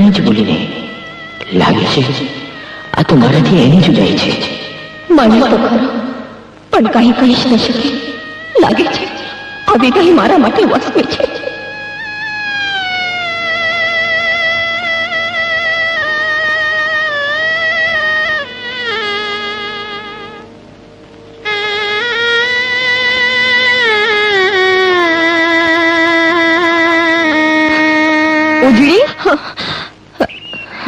કંઈ જ બોલી નહીં. લાગે છે આ તો મારાથી એની જુદાઈ છે. ખરો. પણ કઈ કહી ન શકી. લાગે છે આ વિદાય મારા માટે વસ્તુ છે.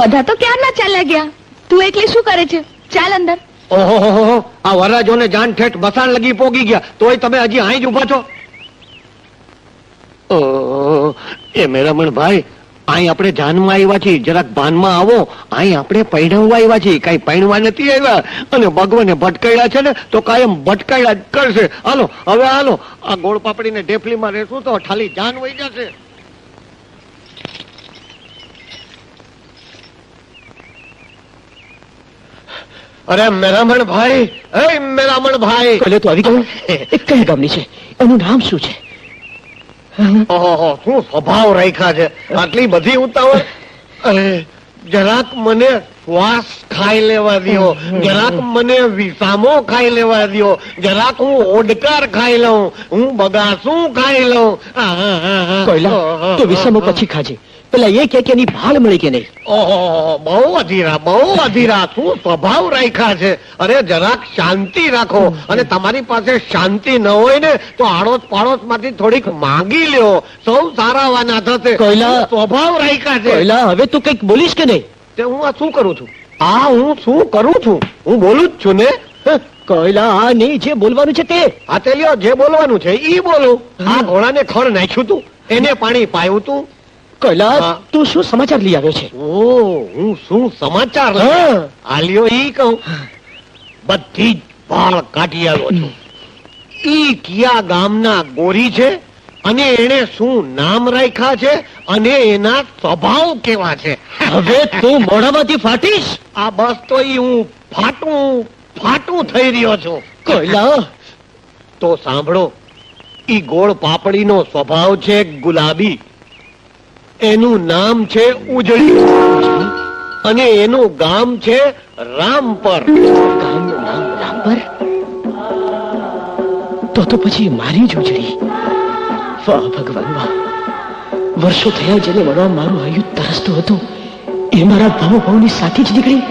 બધા તો ક્યારના ચાલ્યા ગયા? તું એકલી શું કરે છે? ચાલ અંદર. ઓહો આ વરરાજોને જાન ઠેઠ બસાણ લગી પોગી ગયા. તોય તમે હજી અહીં જ ઊભા છો? એ મેરામણ ભાઈ અહીં આપણે જાનમાં આવ્યા છીએ. જરાક ભાનમાં આવો. અહીં આપણે પૈણવવા આવ્યા છીએ. કઈ પૈણવા નથી આવ્યા અને ભગવાને ભટકાયેલા છે ને, તો કાયમ ભટકાયેલા જ કરશે. હાલો, હવે હાલો. આ ગોળ પાપડીને ઢેફલીમાં રહેશું તો ખાલી જાન વહી જશે. અરે મેરામણ ભાઈ એ મેરામણ ભાઈ. કલે તો આવી ગયો? એ કઈ ગામની છે? એનું નામ શું છે? ઓહો શું સ્વભાવ રાખ્યા છે? આટલી બધી ઉતાવળ? અરે જરાક મને શ્વાસ ખાઈ લેવા દો જરાક મને વિસામો ખાઈ લેવા દ્યો. જરાક હું ઓડકાર ખાઈ લઉં. હું બગાસું ખાઈ લઉં. કોયલા તો વિસામો પછી ખાજે. પેલા એ કે એની ભાળ મળી કે નહીં? ઓહો બહુ અધીરા બહુ અધીરા. શું સ્વભાવ રાખ્યા છે? અરે જરાક શાંતિ રાખો. અને તમારી પાસે શાંતિ ન હોય ને તો આડોશ પાડોશમાંથી થોડીક માંગી લ્યો. સૌ સારાવાના થશે. કોયલા- સ્વભાવ રાખ્યા છે? કોયલા હવે તું કંઈક બોલીશ કે નહીં? તે હું આ શું કરું છું? આ હું શું કરું છું? હું બોલું જ છું ને? કોયલા આ નહીં જે બોલવાનું છે તે. આ તે લ્યો જે બોલવાનું છે ઈ બોલું. આ ઘોડાને ખડ નાખ્યું તું. એને પાણી પાયું તું. કોયલા હા. તું શું સમાચાર લઈ આવ્યો છે? ઓ હું શું સમાચાર. આલ્યો ઈ કહું. બધી જ ભાળ કાઢી આવ્યો છું. ઈ કિયા ગામના ગોરી છે અને એને શું નામ રાખ્યા છે અને એના સ્વભાવ કેવા છે? હવે તું મોઢામાંથી ફાટીશ? આ બસ તો ઈ હું ફાટું ફાટું થઈ રહ્યો છું. કૈલા તો સાંભળો ઈ ગોળ પાપડીનો સ્વભાવ છે ગુલાબી. એનું નામ છે ઉજળી. અને એનું ગામ છે રામપર. રામપર? તો તો પછી મારી જ ઉજળી. ભગવાનમાં ભગવાન વર્ષો થયા જેને મળવા મારું આયુ તરસતું હતું, એ મારા ભાવ ભાવની સાથે જ નીકળી.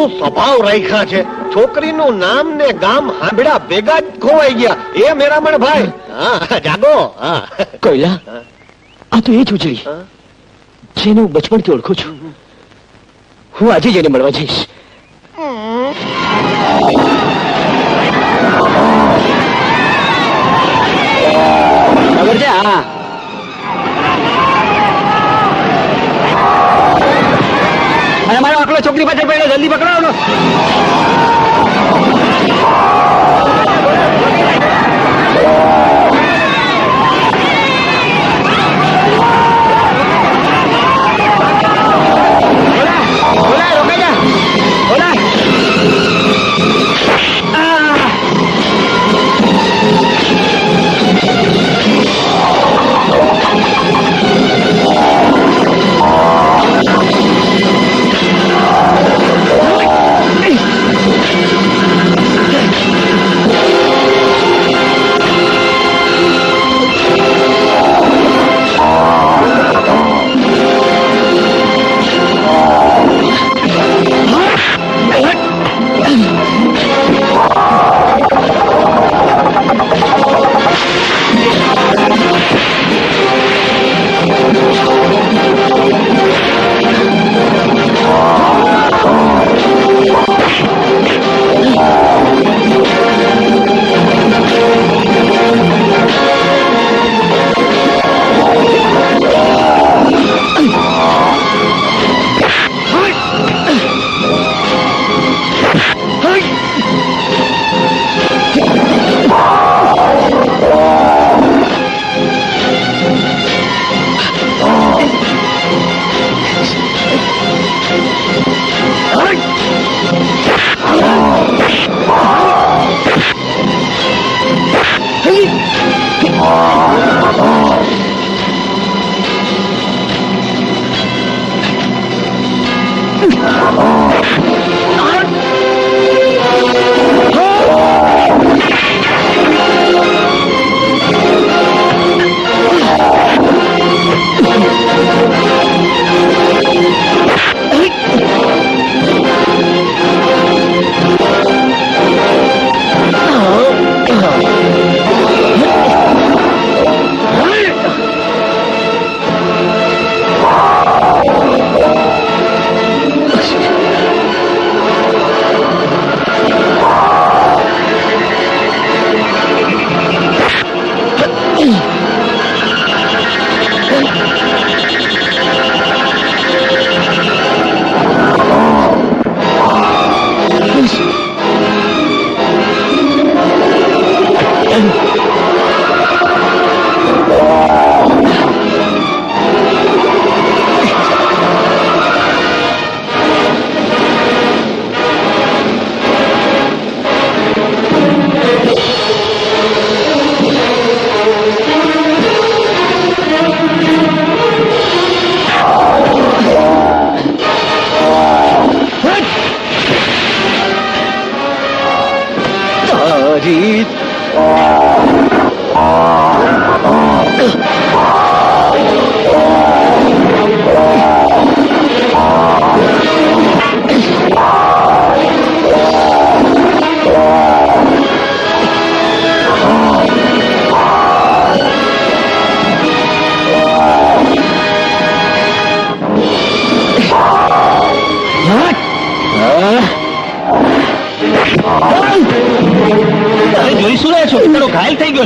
શું સ્વભાવ રાખ્યા છે. છોકરીનું નામ ને ગામ હાંભળા ભેગા જ ખોવાઈ ગયા. એ મેરામણ ભાઈ. હા જાગો. હા. કોયલા આ તો એ જ ઉજળી. જેને હું બચપણથી ઓળખું છું. હું આજે જ એને મળવા જઈશ. ખબર છે હા અને મારો આકલો છોકરી પાછળ પડ્યો જલ્દી પકડાવો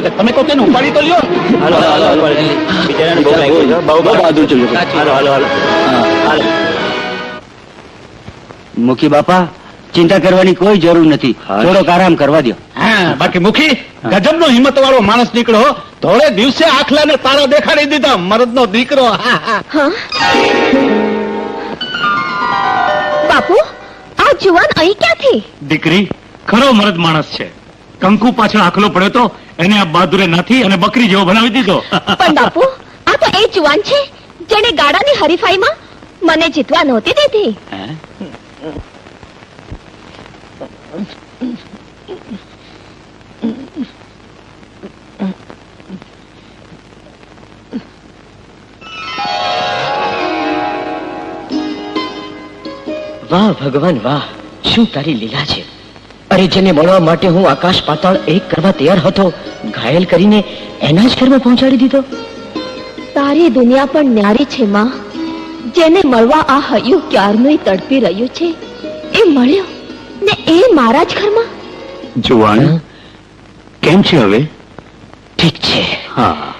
છે. તમે કહો તેને ઉપાડી તો લ્યો. હાલો હાલો હાલો બિચારાને બહુ લાગ્યું. છે. બહુ બહાદુર છું હાલો હાલો હાલો. હાલો. મુખી બાપા ચિંતા કરવાની કોઈ જરૂર નથી. થોડોક આરામ કરવા દો હા બાકી મુખી ગજબનો હિંમત વાળો માણસ નીકળ્યો ધોળે દિવસે આખલા ને તારા દેખાડી દીધા. મરદનો દીકરો હા હા. હા. બાપુ આ જુવાન અહીં ક્યાંથી? દીકરી ખરો મરદ માણસ છે. કંકુ પાછળ આખલો પડ્યો તો એને આ બહાદુરે નાથી અને બકરી જેવો બનાવી દીધો. પણ બાપુ આ તો એ જુવાન છે જેને ગાડાની હરીફાઈમાં મને જીતવા નહોતી દીધી. વાહ ભગવાન વાહ. શું તારી લીલા છે? અરે જેને મળવા માટે હું આકાશ પાતાળ એક કરવા તૈયાર હતો ઘાયલ કરીને એના જ ઘરમાં પહોંચાડી દીધો. તારી દુનિયા પણ ન્યારી છે માં. જેને મળવા આ હૈયું ક્યારનું તડપી રહ્યું છે એ મળ્યો ને એ મારા જ ઘરમાં. જુવાણ કેમ છે હવે? ઠીક છે. હા.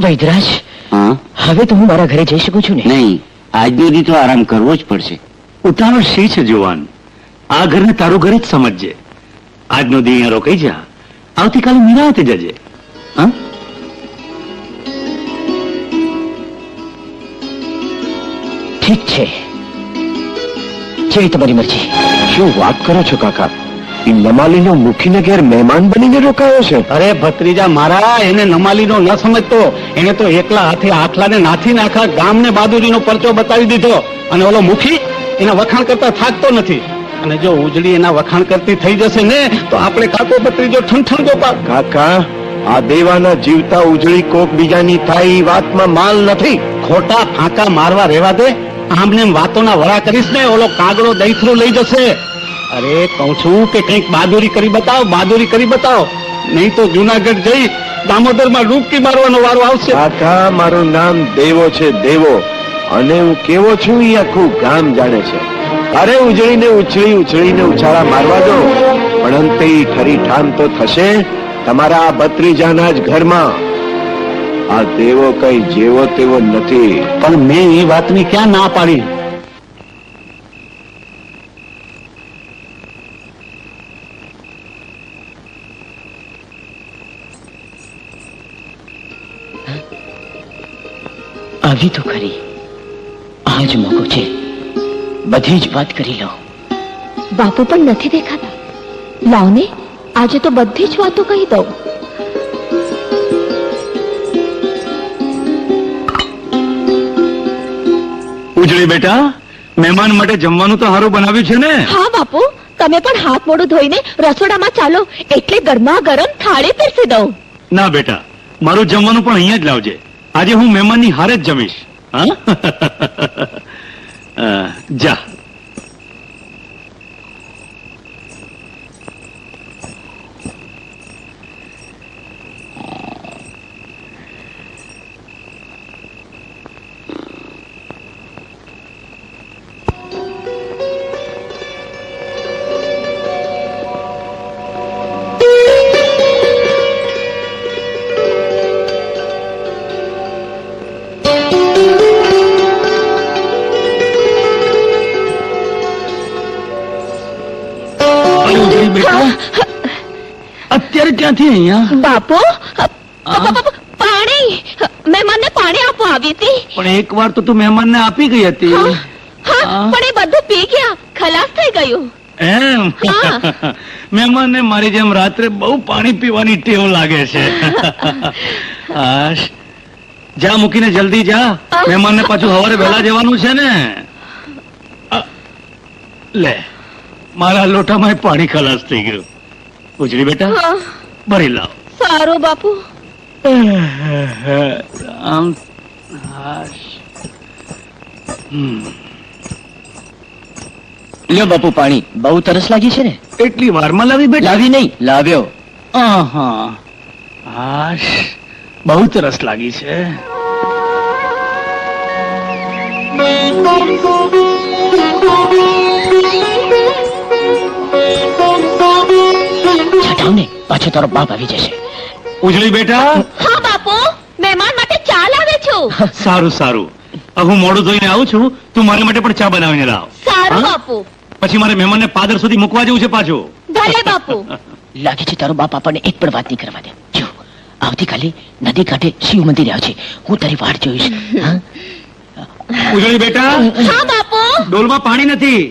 વૈદરાજ હા? હવે તો હું મારા ઘરે જઈ શકું છું ને? નહીં આજનો દી તો આરામ કરવો જ પડશે. ઉતાવળ શી છે જુવાન? આ ઘરને તારું ઘર જ સમજજે. આજનો દી અહીંયા રોકાઈ જા. આવતીકાલે નિરાતે જજે. હા? ઠીક છે. જેવી તમારી મરજી. શું વાત કરો છો કાકા? નમાલીનો મુખીને ઘેર મહેમાન બનીને રોકાયો છે? અરે ભત્રીજા મારા એને નમાલીનો ન સમજતો. એને તો એકલા હાથે આખલાને નાથી નાખા ગામને બહાદુરીનો પરચો બતાવી દીધો. અને ઓલો મુખી એના વખાણ કરતા થાકતો નથી. અને જો ઉજળી એના વખાણ કરતી થઈ જશે ને તો આપણે કાકો ભત્રીજો ઠણઠણ ગોપાલ. કાકા આ દેવાના જીવતા ઉજળી કોક બીજાની થાય એ વાતમાં માલ નથી. ખોટા ફાંકા મારવા રહેવા દે આમને વાતોના વળા કરીશ ને ઓલો કાગડો દહીથરો લઈ જશે. અરે કહું છું કે કંઈક બહાદુરી કરી બતાવ બહાદુરી કરી બતાવો. નહીં તો જુનાગઢ જઈ દામોદરમાં ડૂબકી મારવાનો વારો આવશે. કાકા મારું નામ દેવો છે દેવો. અને હું કેવો છું એ આખું ગામ જાણે છે. અરે ઉજળીને ઉછળી ઉછળીને ઉછાળા મારવા દો. પણ અંતે ખરી ઠામ તો થશે તમારા આ બત્રીજાના જ ઘરમાં. આ દેવો કઈ જેવો તેવો નથી. પણ મેં એ વાતની ક્યાં ના પાડી? આવી તો ખરી. આ જ મોકો છે. બધી જ વાત કરી લો. બાપુ પણ નથી દેખાતા. લાવ ને આજે તો બધી જ વાતો કહી દઉં. ઉજળી બેટા મહેમાન માટે જમવાનું તો સારું બનાવ્યું છે ને? હા બાપુ. તમે પણ હાથ મોડું ધોઈને રસોડામાં ચાલો. એટલે ગરમા ગરમ થાળી પીરસી દઉં. ના બેટા મારું જમવાનું પણ અહીંયા જ લાવજે. આજે હું મહેમાનની હારે જ જમીશ. હા? যা અત્યારે ક્યાંથી અહીંયા? બાપો પાણી! મહેમાનને પાણી આપવા આવી હતી. પણ એક વાર તો તું મહેમાનને આપી ગઈ હતી. પણ એ બધું પી ગયા. ખલાસ થઈ ગયું. એમ. મહેમાનને મારી જેમ રાત્રે બહુ પાણી પીવાની ટેવ લાગે છે. જા મૂકીને જલ્દી જા. મહેમાનને પાછું સવારે વહેલા જવાનું છે ને. લે મારા લોટામાં પાણી ખલાસ થઈ ગયું. ઉજળી બેટા? ભરી લાવ. સારું બાપુ. આમ લ્યો બાપુ પાણી. બહુ તરસ લાગી છે ને? એટલી વારમાં લાવી બેટા? લાવી નહીં લાવ્યો. આહા. આશ બહુ તરસ લાગી છે. છટાવ ને પાછો તારો બાપ આવી જશે. ઉજળી બેટા. હા બાપુ મહેમાન માટે ચા લાવે છું. સારું સારું. હવે હું મોડું ધોઈને આવું છું. તું મારા માટે પણ ચા બનાવીને લાવ. સારું બાપુ. પછી મારે મહેમાનને પાદર સુધી મૂકવા જવું છે પાછું. ભલે બાપુ. લાગે છે તારો બાપ આપણને એક પણ વાત નહીં કરવા દે. જો આવતીકાલે નદી કાંઠે શિવ મંદિર આવશે. હું તારી વાટ જોઈશ. હા? ઉજળી બેટા. હા બાપુ. ડોલમાં પાણી નથી.